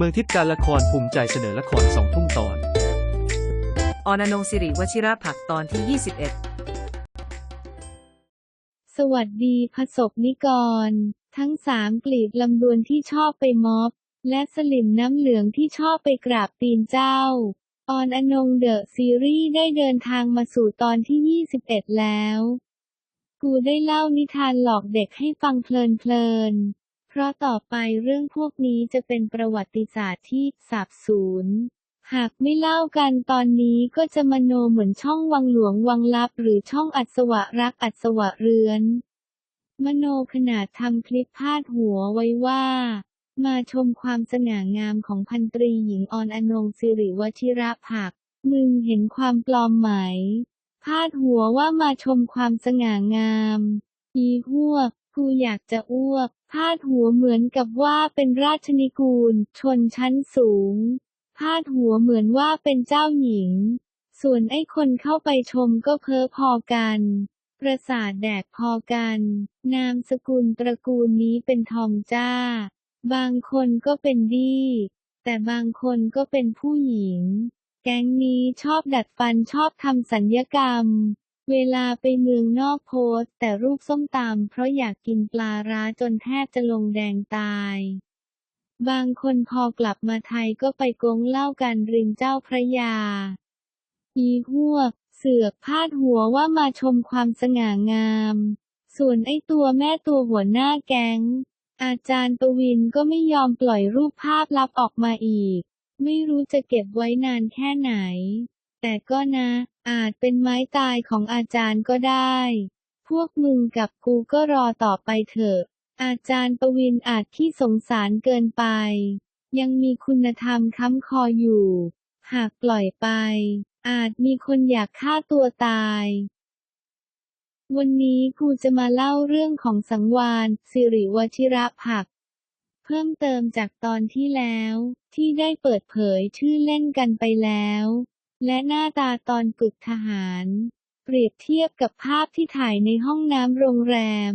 เมืองทิพย์การละครภูมิใจเสนอละครสองทุ่มตอนออนอนงศิริวชิระผักตอนที่ 21 สวัสดีพระสบนิกร ทั้งสามกลีบลำดวนที่ชอบไปม็อบ และสลิมน้ำเหลืองที่ชอบไปกราบตีนเจ้า ออนอนงเดอะซีรีส์ได้เดินทางมาสู่ตอนที่ 21 แล้ว กูได้เล่านิทานหลอกเด็กให้ฟังเพลินๆ เพราะต่อไปเรื่องพวกนี้จะเป็นประวัติศาสตร์ที่สาบสูญหากไม่เล่ากันตอนนี้ก็จะมโนเหมือนช่องวังหลวงวังลับหรือช่องอัศวะรักอัศวะเรือน มโนขนาดทำคลิปพาดหัวไว้ว่า มาชมความสง่างามของพันตรีหญิงออนอนงศิริวชิระผัก มึงเห็นความปลอมไหม พาดหัวว่ามาชมความสง่างาม อีหัว กูอยากจะอ้วก พาดหัวเหมือนกับว่าเป็นราชนิกูล ชนชั้นสูง พาดหัวเหมือนว่าเป็นเจ้าหญิง ส่วนไอ้คนเข้าไปชมก็เพ้อพอกัน ประสาทแดกพอกัน นามสกุลตระกูลนี้เป็นทองจ้า บางคนก็เป็นดี แต่บางคนก็เป็นผู้หญิง แก๊งนี้ชอบดัดฟันชอบทำสัญญกรรม เวลาไปเมืองนอกโพสแต่รูปส้มตำเพราะอยากกินปลาร้าจนแทบจะลงแดงตาย บางคนพอกลับมาไทยก็ไปกงเล้ากันริมเจ้าพระยา อีหัวเสือกพาดหัวว่ามาชมความสง่างาม ส่วนไอ้ตัวแม่ตัวหัวหน้าแก๊ง อาจารย์ปวินก็ไม่ยอมปล่อยรูปภาพลับออกมาอีก ไม่รู้จะเก็บไว้นานแค่ไหน แต่ก็นะ อาจเป็นไม้ตายของอาจารย์ก็ได้ พวกมึงกับกูก็รอต่อไปเถอะ อาจารย์ปวินอาจที่สงสารเกินไป ยังมีคุณธรรมค้ำคออยู่ หากปล่อยไป อาจมีคนอยากฆ่าตัวตาย วันนี้กูจะมาเล่าเรื่องของสังวานสิริวชิระผัก เพิ่มเติมจากตอนที่แล้ว ที่ได้เปิดเผยชื่อเล่นกันไปแล้ว และหน้าตาตอนฝึกทหาร เปรียบเทียบกับภาพที่ถ่ายในห้องน้ำโรงแรม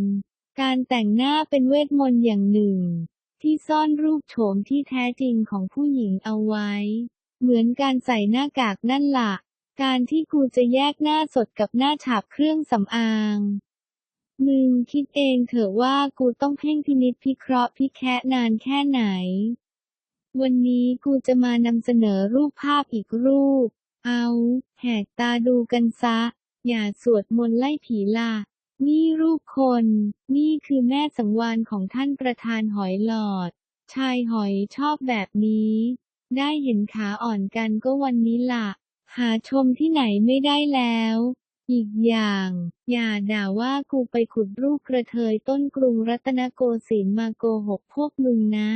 การแต่งหน้าเป็นเวทมนต์อย่างหนึ่ง ที่ซ่อนรูปโฉมที่แท้จริงของผู้หญิงเอาไว้ เหมือนการใส่หน้ากากนั่นละ่ะ การที่กูจะแยกหน้าสดกับหน้าฉาบเครื่องสำอางมึงคิดเองเถอะว่ากูต้องเพ่งพินิจพิเคราะห์พิแคะนานแค่ไหน วันนี้กูจะมานำเสนอรูปภาพอีกรูป เอา แหกตาดูกันซะ อย่าสวดมนต์ไล่ผีล่ะ นี่รูปคน นี่คือแม่สังวานของท่านประธานหอยหลอด ชายหอยชอบแบบนี้ ได้เห็นขาอ่อนกันก็วันนี้ล่ะ หาชมที่ไหนไม่ได้แล้ว อีกอย่าง อย่าด่าว่ากูไปขุดรูปกระเทยต้นกรุงรัตนโกสินทร์มาโกหกพวกมึงนะ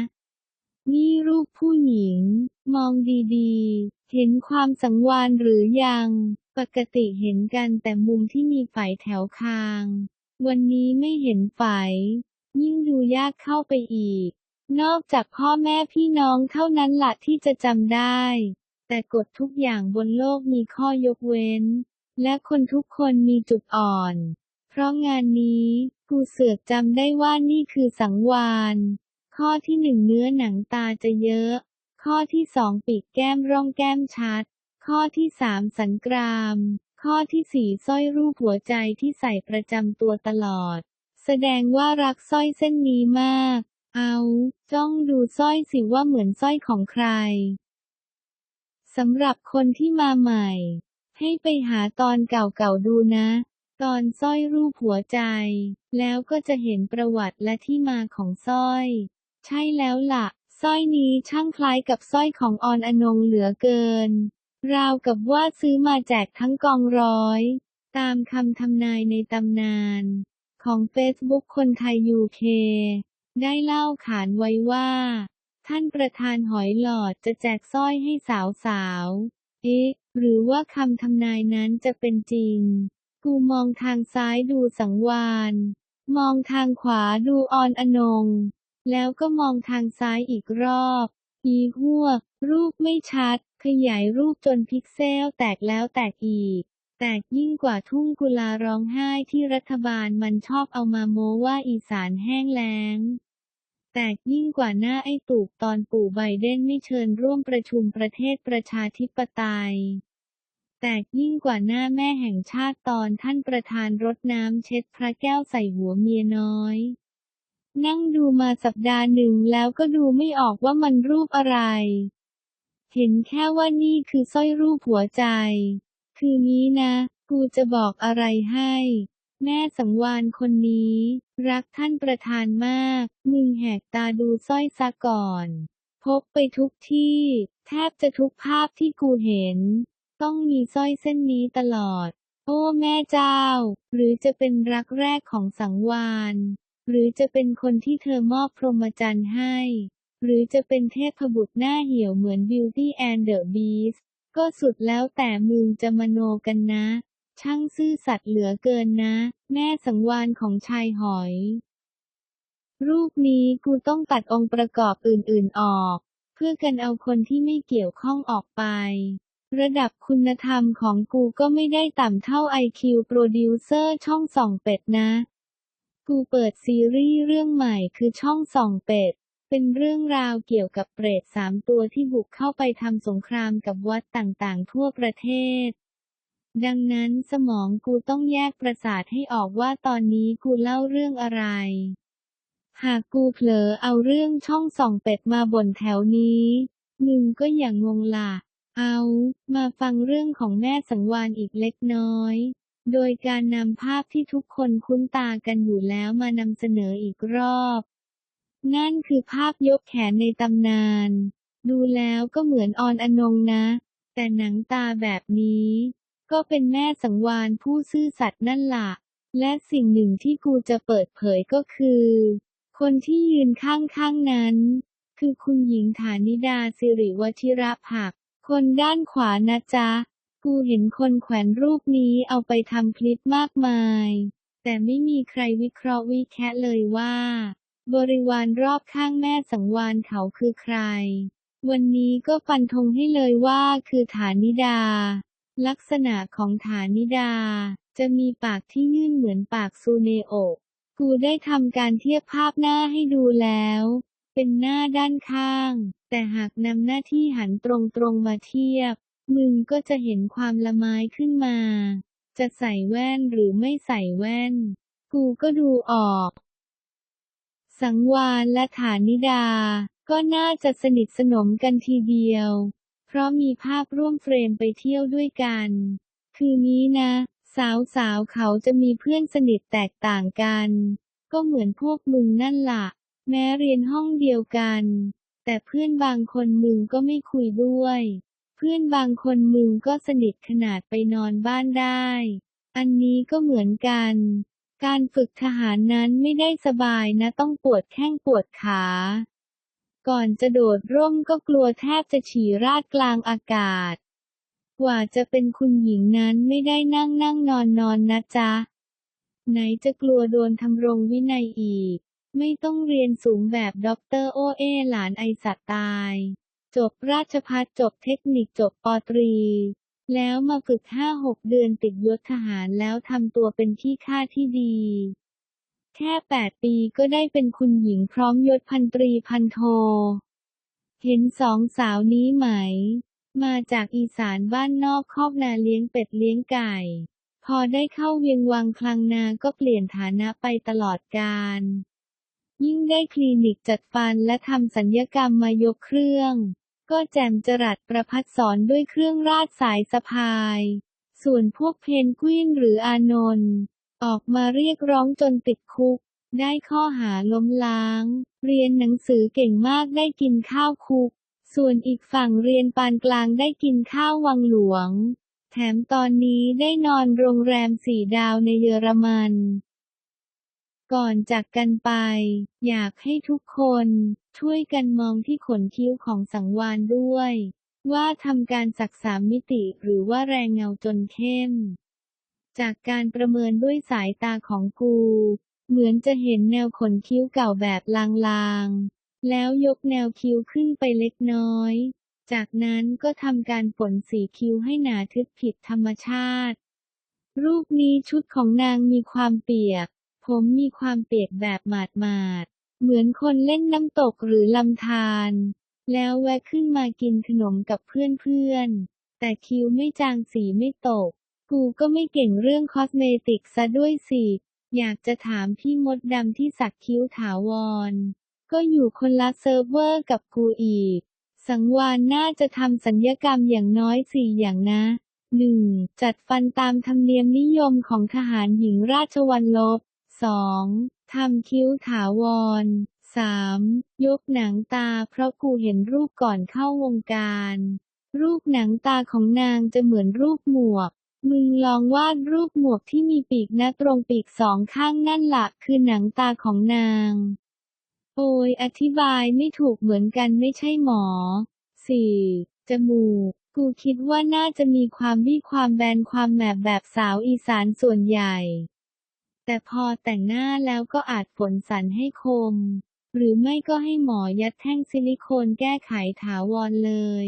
นี่รูปผู้หญิง มองดีๆ เห็นความสังวานหรือยัง ปกติเห็นกันแต่มุมที่มีไฝแถวคาง วันนี้ไม่เห็นไฝยิ่งดูยากเข้าไปอีก นอกจากพ่อแม่พี่น้องเท่านั้นละที่จะจำได้ แต่กฎทุกอย่างบนโลกมีข้อยกเว้น และคนทุกคนมีจุดอ่อน เพราะงานนี้กูเสือกจำได้ว่านี่คือสังวาน ข้อที่หนึ่งเนื้อหนังตาจะเยอะ ข้อที่สองปีกแก้มร่องแก้มชัด ข้อที่สามสันกราม ข้อที่สี่สร้อยรูปหัวใจที่ใส่ประจำตัวตลอด แสดงว่ารักสร้อยเส้นนี้มาก เอา จ้องดูสร้อยสิว่าเหมือนสร้อยของใครสำหรับคนที่มาใหม่ ให้ไปหาตอนเก่าๆดูนะ ตอนสร้อยรูปหัวใจ แล้วก็จะเห็นประวัติและที่มาของสร้อย ใช่แล้วล่ะ สร้อยนี้ช่างคล้ายกับสร้อยของออนอนงเหลือเกิน ราวกับว่าซื้อมาแจกทั้งกองร้อย ตามคำทำนายในตำนาน ของเฟซบุ๊กคนไทยยูเคได้เล่าขานไว้ว่า ท่านประธานหอยหลอดจะแจกสร้อยให้สาวๆเอ๊ะ หรือว่าคำทำนายนั้นจะเป็นจริง กูมองทางซ้ายดูสังวาน มองทางขวาดูออนอนง แล้วก็มองทางซ้ายอีกรอบ อีหัว รูปไม่ชัด ขยายรูปจนพิกเซลแตกแล้วแตกอีก แตกยิ่งกว่าทุ่งกุลาร้องไห้ที่รัฐบาลมันชอบเอามาโม้ว่าอีสานแห้งแล้งแตกยิ่งกว่าหน้าไอ้ตูบตอนปู่ไบเดนไม่เชิญร่วมประชุมประเทศประชาธิปไตย แตกยิ่งกว่าหน้าแม่แห่งชาติตอนท่านประธานรดน้ำเช็ดพระแก้วใส่หัวเมียน้อย นั่งดูมาสัปดาห์หนึ่งแล้วก็ดูไม่ออกว่ามันรูปอะไร เห็นแค่ว่านี่คือสร้อยรูปหัวใจ คือนี้นะ กูจะบอกอะไรให้ แม่สังวานคนนี้ รักท่านประธานมาก มึงแหกตาดูสร้อยซะก่อน พบไปทุกที่ แทบจะทุกภาพที่กูเห็น ต้องมีสร้อยเส้นนี้ตลอด โอ้แม่เจ้า หรือจะเป็นรักแรกของสังวาน หรือจะเป็นคนที่เธอมอบพรหมจรรย์ให้ หรือจะเป็นเทพบุตรหน้าเหี่ยวเหมือน Beauty and the Beast ก็สุดแล้วแต่มึงจะมโนกันนะ ช่างซื่อสัตย์เหลือเกินนะ แม่สังวานของชายหอย รูปนี้กูต้องตัดองค์ประกอบอื่นๆออก เพื่อกันเอาคนที่ไม่เกี่ยวข้องออกไป ระดับคุณธรรมของกูก็ไม่ได้ต่ำเท่า IQ โปรดิวเซอร์ช่องส่องเป็ดนะ กูเปิดซีรีส์เรื่องใหม่คือช่องส่องเป็ด เป็นเรื่องราวเกี่ยวกับเปรตสามตัวที่บุกเข้าไปทำสงครามกับวัดต่างๆ ทั่วประเทศ ดังนั้นสมองกูต้องแยกประสาทให้ออกว่าตอนนี้กูเล่าเรื่องอะไร หากกูเผลอเอาเรื่องช่องส่องเป็ดมาบ่นแถวนี้มึงก็อย่างงงล่ะ เอา มาฟังเรื่องของแม่สังวานอีกเล็กน้อย โดยการนำภาพที่ทุกคนคุ้นตากันอยู่แล้วมานำเสนออีกรอบ นั่นคือภาพยกแขนในตำนาน ดูแล้วก็เหมือนออนอนงนะ แต่หนังตาแบบนี้ ก็เป็นแม่สังวานผู้ซื่อสัตย์นั่นล่ะ และสิ่งหนึ่งที่กูจะเปิดเผยก็คือ คนที่ยืนข้างๆนั้น คือคุณหญิงฐานิดาสิริวชิระผัก คนด้านขวานะจ๊ะ กูเห็นคนแขวนรูปนี้เอาไปทำคลิปมากมาย แต่ไม่มีใครวิเคราะห์วิแคะเลยว่า บริวารรอบข้างแม่สังวานเขาคือใคร วันนี้ก็ฟันธงให้เลยว่าคือฐานิดา ลักษณะของฐานิดา จะมีปากที่ยื่นเหมือนปากซูเนโอะกูได้ทำการเทียบภาพหน้าให้ดูแล้ว เป็นหน้าด้านข้าง แต่หากนำหน้าที่หันตรงๆมาเทียบ มึงก็จะเห็นความละไม้ขึ้นมา จะใส่แว่นหรือไม่ใส่แว่น กูก็ดูออก สังวานและฐานิดา ก็น่าจะสนิทสนมกันทีเดียว เพราะมีภาพร่วมเฟรมไปเที่ยวด้วยกัน คือนี้นะ สาวๆเขาจะมีเพื่อนสนิทแตกต่างกัน ก็เหมือนพวกมึงนั่นล่ะ แม้เรียนห้องเดียวกัน แต่เพื่อนบางคนมึงก็ไม่คุยด้วย พื่อนบางคนมึงก็สนิทขนาดไปนอนบ้านได้ อันนี้ก็เหมือนกัน การฝึกทหารนั้นไม่ได้สบายนะต้องปวดแข้งปวดขา ก่อนจะโดดร่มก็กลัวแทบจะฉี่ราดกลางอากาศ กว่าจะเป็นคุณหญิงนั้นไม่ได้นั่งนั่งนอนนอนนะจ๊ะ ไหนจะกลัวโดนทำรงวินัยอีก ไม่ต้องเรียนสูงแบบด็อกเตอร์โอเอหลานไอสัตว์ตาย จบราชพัฒจบเทคนิคจบปอตรี แล้วมาฝึกห้าหกเดือนติดยศทหารแล้วทำตัวเป็นที่ค่าที่ดี แค่แปดปีก็ได้เป็นคุณหญิงพร้อมยศพันตรีพันโท เห็นสองสาวนี้ไหม มาจากอีสานบ้านนอกคอกนาเลี้ยงเป็ดเลี้ยงไก่ พอได้เข้าเวียงวังคลังนาก็เปลี่ยนฐานะไปตลอดกาลยิ่งได้คลินิกจัดฟันและทำสัญญกรรมมายกเครื่อง ก็แจ่มจรัสประพัดสอนด้วยเครื่องราชสายสะพาย ส่วนพวกเพนกวินหรืออานนท์ออกมาเรียกร้องจนติดคุก ได้ข้อหาล้มล้าง เรียนหนังสือเก่งมากได้กินข้าวคุก ส่วนอีกฝั่งเรียนปานกลางได้กินข้าววังหลวง แถมตอนนี้ได้นอนโรงแรมสี่ดาวในเยอรมัน ก่อนจากกันไป อยากให้ทุกคน ช่วยกันมองที่ขนคิ้วของสังวานด้วย ว่าทำการสักสามมิติหรือว่าแรงเงาจนเข้ม จากการประเมินด้วยสายตาของกู เหมือนจะเห็นแนวขนคิ้วเก่าแบบลางๆ แล้วยกแนวคิ้วขึ้นไปเล็กน้อย จากนั้นก็ทำการฝนสีคิ้วให้หนาทึบผิดธรรมชาติ รูปนี้ชุดของนางมีความเปียก ผมมีความเปียกแบบหมาดๆ เหมือนคนเล่นน้ำตกหรือลำธารแล้วแวะขึ้นมากินขนมกับเพื่อนๆ แต่คิ้วไม่จางสีไม่ตก กูก็ไม่เก่งเรื่องคอสเมติกซะด้วยสิ อยากจะถามพี่มดดำที่สักคิ้วถาวร ก็อยู่คนละเซิร์ฟเวอร์กับกูอีก สังวานน่าจะทำสัญญกรรมอย่างน้อยสี่อย่างนะ 1. จัดฟันตามธรรมเนียมนิยมของทหารหญิงราชวัลลบ 2. ทำคิ้วถาวร 3. ยกหนังตาเพราะกูเห็นรูปก่อนเข้าวงการ รูปหนังตาของนางจะเหมือนรูปหมวก มึงลองวาดรูปหมวกที่มีปีกนะตรงปีกสองข้างนั่นละคือหนังตาของนาง โอยอธิบายไม่ถูกเหมือนกันไม่ใช่หมอ 4. จมูก กูคิดว่าน่าจะมีความวี่ความแบนความแหมบแบบสาวอีสานส่วนใหญ่ แต่พอแต่งหน้าแล้วก็อาจฝนสันให้คม หรือไม่ก็ให้หมอยัดแท่งซิลิโคนแก้ไขถาวรเลย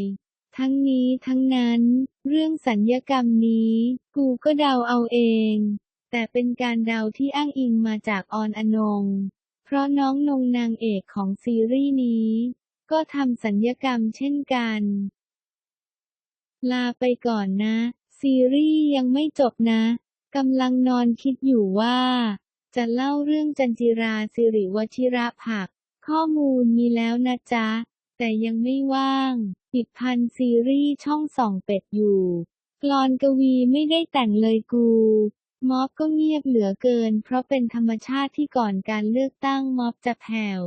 ทั้งนี้ทั้งนั้น เรื่องสัญญกรรมนี้ กูก็เดาเอาเอง แต่เป็นการเดาที่อ้างอิงมาจากออนอนง เพราะน้องนงนางเอกของซีรีส์นี้ ก็ทำสัญญกรรมเช่นกัน ลาไปก่อนนะ ซีรีส์ยังไม่จบนะ กำลังนอนคิดอยู่ว่า จะเล่าเรื่องจันจิราสิริวชิระผัก ข้อมูลมีแล้วนะจ๊ะ แต่ยังไม่ว่างปิดพันซีรีส์ช่องสองเป็ดอยู่กลอนกวีไม่ได้แต่งเลยกูม็อบก็เงียบเหลือเกิน เพราะเป็นธรรมชาติที่ก่อนการเลือกตั้งม็อบจะแผ่ว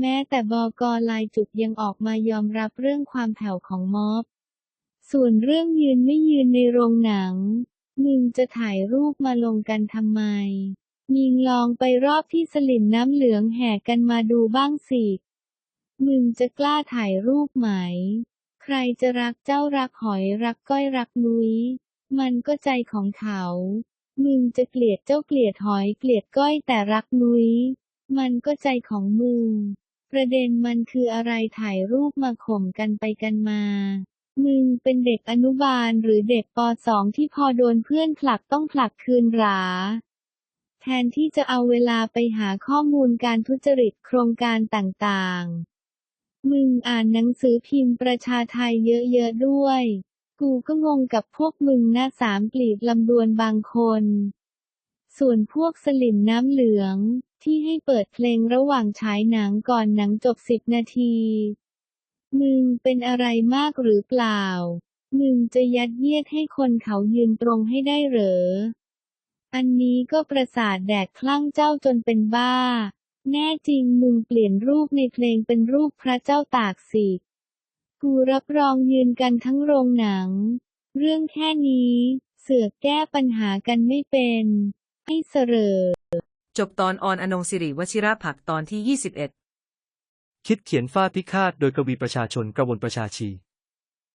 แม้แต่บอกลายจุดยังออกมายอมรับเรื่องความแผ่วของม็อบ ส่วนเรื่องยืนไม่ยืนในโรงหนัง มึงจะถ่ายรูปมาลงกันทำไมยิงลองไปรอบที่สลิมน้ำเหลืองแห่กันมาดูบ้างสิ มึงจะกล้าถ่ายรูปไหม ใครจะรักเจ้ารักหอยรักก้อยรักนุ้ย มันก็ใจของเขา มึงจะเกลียดเจ้าเกลียดหอยเกลียดก้อยแต่รักนุ้ย มันก็ใจของมึง ประเด็นมันคืออะไรถ่ายรูปมาข่มกันไปกันมา มึงเป็นเด็กอนุบาลหรือเด็กป .2 ที่พอโดนเพื่อนผลักต้องผลักคืนหราแทนที่จะเอาเวลาไปหาข้อมูลการทุจริตโครงการต่างๆ มึงอ่านหนังสือพิมพ์ประชาไทยเยอะๆด้วย กูก็งงกับพวกมึงหนะสามกลีบลำดวนบางคน ส่วนพวกสลิมน้ำเหลือง ที่ให้เปิดเพลงระหว่างฉายหนังก่อนหนังจบสิบนาที มึงเป็นอะไรมากหรือเปล่ามึงจะยัดเยียดให้คนเขายืนตรงให้ได้เหรอ อันนี้ก็ประสาทแดกคลั่งเจ้าจนเป็นบ้า แน่จริงมึงเปลี่ยนรูปในเพลงเป็นรูปพระเจ้าตากสิกูรับรองยืนกันทั้งโรงหนัง เรื่องแค่นี้ เสือกแก้ปัญหากันไม่เป็นให้เสรอจบตอนออนอนงสิริวชิระผักตอนที่ 21 คิดเขียนฟาพิฆาตโดยกวีประชาชนกระวนประชาชี